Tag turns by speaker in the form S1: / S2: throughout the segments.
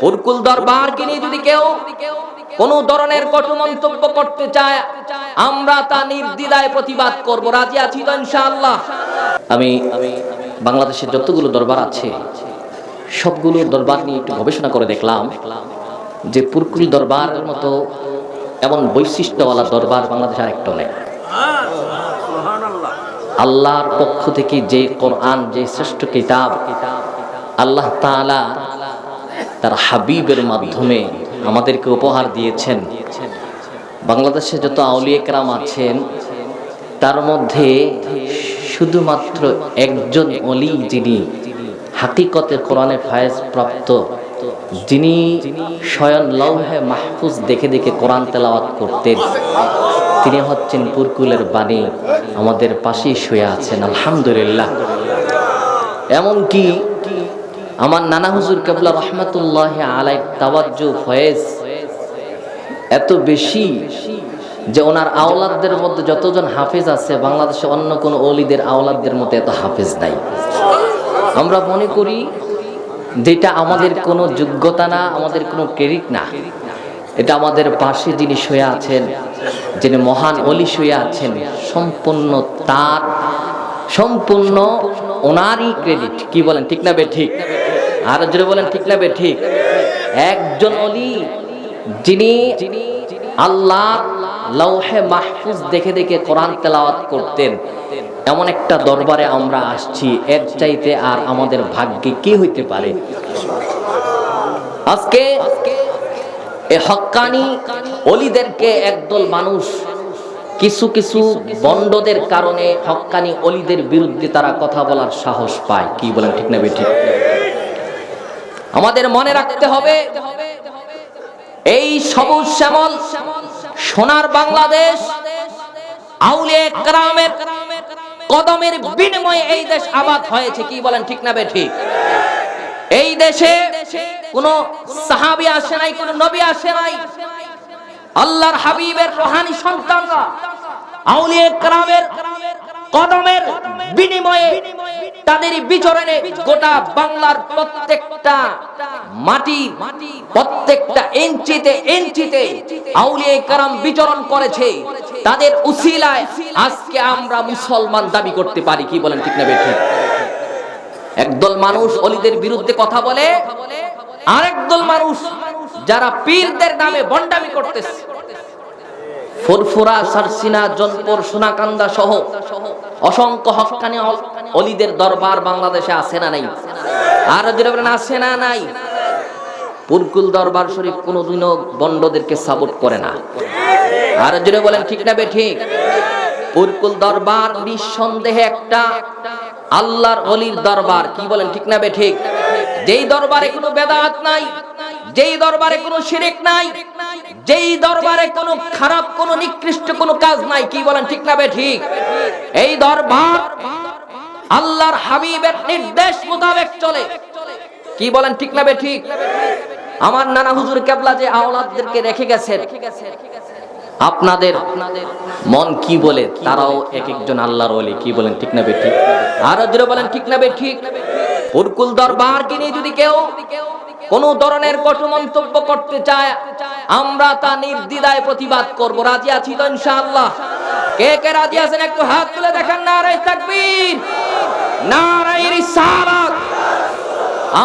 S1: ফুরকুল দরবারকে নিয়ে যদি কেউ কোন ধরনের কটু মন্তব্য করতে চায়, আমরা তা নির্দ্বিধায় প্রতিবাদ করব। রাজি আছি তো ইনশাআল্লাহ? আমি বাংলাদেশের যতগুলো দরবার আছে, সবগুলো দরবার নিয়ে একটু গবেষণা করে দেখলাম যে পুরকুল দরবারের মতো এমন বৈশিষ্ট্যওয়ালা দরবার বাংলাদেশ আর একটা নেই। আল্লাহর পক্ষ থেকে যে কোরআন, যে শ্রেষ্ঠ কিতাব, আল্লাহ তাআলা তার হাবিবের মাধ্যমে আমাদেরকে উপহার দিয়েছেন। বাংলাদেশে যত আউলিয়া কেরাম আছেন, তার মধ্যে শুধুমাত্র একজন অলি যিনি হাকিকতে কোরআনে ফায়েজ প্রাপ্ত, যিনি স্বয়ং লৌহে মাহফুজ দেখে দেখে কোরআন তেলাওয়াত করতেন। তিনি হচ্ছেন পুরকুলের বাণী, আমাদের পাশেই শুয়ে আছেন, আলহামদুলিল্লাহ। এমনকি আমার নানা হুজুর কেবলা রহমতুল্লাহ আলাই তাওয়াজ্জু ফয়েজ। এত বেশি যে ওনার আওলাদদের মধ্যে যতজন হাফেজ আছে, বাংলাদেশে অন্য কোনো অলিদের আওলাদদের মধ্যে এত হাফেজ নাই। আমরা মনে করি যেটা আমাদের কোনো যোগ্যতা না, আমাদের কোনো ক্রেডিট না। এটা আমাদের পাশে যিনি শুয়ে আছেন, যিনি মহান অলি শুয়ে আছেন, সম্পূর্ণ তার, সম্পূর্ণ ওনারই ক্রেডিট। কি বলেন, ঠিক না বে ঠিক? আর জোরে বলেন, ঠিক না বে, ঠিক? একজন অলি, যিনি আল্লাহ লৌহে মাহফুজ দেখে দেখে কোরআন তেলাওয়াত করতেন। এমন একটা দরবারে আমরা আসছি, এর চাইতে আর আমাদের ভাগ্যে কি হইতে পারে? আজকে এ হক্কানি অলিদেরকে একদল মানুষ, কিছু কিছু বন্ডদের কারণে হক্কানি অলিদের বিরুদ্ধে তারা কথা বলার সাহস পায়। কি বলেন, ঠিক না বেঠিক আমাদের মনে রাখতে হবে, এই সবুজ শ্যামল সোনার বাংলাদেশ কদমের বিনিময়ে এই দেশ আবাদ হয়েছে, কি বলেন ঠিক না বেঠি? এই দেশে কোন সাহাবি আসে নাই, কোন নবী আসে নাই। আল্লাহর হাবিবের রোহানি সন্তানরা আউলিয়া কদমের বিনিময়ে তাদের বিচরণে গোটা বাংলার প্রত্যেকটা মাটি, প্রত্যেকটা ইঞ্চিতে ইঞ্চিতে আউলিয়ে কারাম বিচরণ করেছে। তাদের উসিলায় আজকে আমরা মুসলমান দাবি করতে পারি, কি বলেন ঠিক না বেঠিক? একদল মানুষ অলিদের বিরুদ্ধে কথা বলে, আরেক দল মানুষ যারা পীরদের নামে বন্ডামি করতেছে। ফুরফুরা, সারসিনা, জনপুর, সোনাকান্দা সহ অসংখ্য হকানি অলিদের দরবার বাংলাদেশে আছে না নাই? আর বলেন, আছে না নাই? পুরকুল দরবার শরীফ কোনোদিনও বন্ডদেরকে সাপোর্ট করে না। আর যদি বলেন, ঠিক না বে ঠিক পুরকুল দরবার নিঃসন্দেহে একটা আল্লাহর অলির দরবার। কি বলেন, ঠিক না বে ঠিক যেই দরবারে কোনো বেদাত নাই, যেই দরবারে কোনো শিরিক নাই, যেই দরবারে কোনো খারাপ, কোনো নিকৃষ্ট কোনো কাজ নাই, কি বলেন, ঠিক না বে ঠিক এই দরবার আল্লাহর হাবিবের নির্দেশ মোতাবেক চলে। কি বলেন, ঠিক না ঠিক আমার নানা হুজুর কেবলা যে আওলাদদেরকে রেখে গেছেন, আপনাদের মন কি বলে? তারাও এক একজন আল্লাহর ওলি, কি বলেন, ঠিক না ঠিক আর জোরে বলেন, ঠিক না ঠিক পুরকুল দরবার নিয়ে যদি কেউ কোন ধরনের কটু মন্তব্য করতে চায়, আমরা তা নির্দ্বিধায় প্রতিবাদ করব। রাজি আছি তো ইনশাআল্লাহ? কে কে রাজি আছেন? একটু হাত তুলে দেখেন নারায়ে তাকবীর।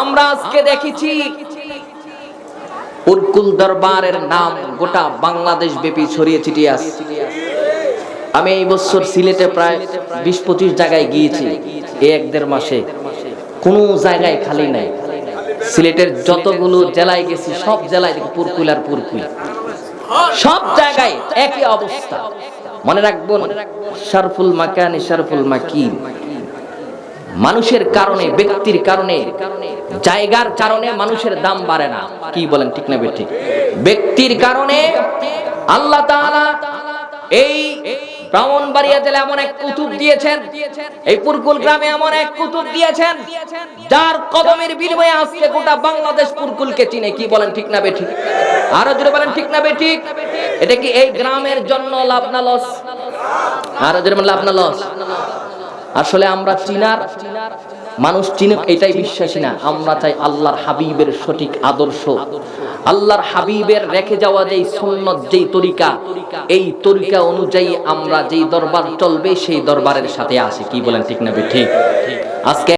S1: আমরা আজকে দেখেছি দরবারের নাম গোটা বাংলাদেশ ব্যাপী ছড়িয়ে ছিটিয়ে আমি এই বছর সিলেটে প্রায় বিশ পঁচিশ জায়গায় গিয়েছি এক দেড় মাসে। কোনো জায়গায় খালি নাই। সিলেটের যতগুলো জেলায় গেছি, সব জেলায় দেখি পুরকুল আর পুরকুল সব জায়গায় একই অবস্থা। মনে রাখব শারফুল মাকানি, শারফুল মাকিন। মানুষের কারণে, ব্যক্তির কারণে, জায়গার কারণে মানুষের দাম বাড়ে না। কি বলেন ঠিক না ঠিক ব্যক্তির কারণে আল্লাহ এই ব্রাহ্মণবাড়িয়া এমন এক কুতুব দিয়েছেন, এই পুরকুল গ্রামে এমন এক কুতুব দিয়েছেন, যার কদমের বিনিময়ে আজকে গোটা বাংলাদেশ পুরকুলকে চিনে। কি বলেন ঠিক না বেঠিক? আরও জোরে বলেন ঠিক না বেঠিক? এটা কি এই গ্রামের জন্য লাভ না লস? আরও জোরে লাভ না লস? আসলে আমরা চিনার মানুষ চিনুক, এটাই বিশ্বাসী না। আমরা চাই আল্লাহর হাবিবের সঠিক আদর্শ। আল্লাহর হাবিবের রেখে যাওয়া যেই সুন্নত, যেই তরিকা, এই তরিকা অনুযায়ী আমরা যেই দরবার চলবে, সেই দরবারের সাথে আসি। কি বলেন ঠিক না ঠিক আজকে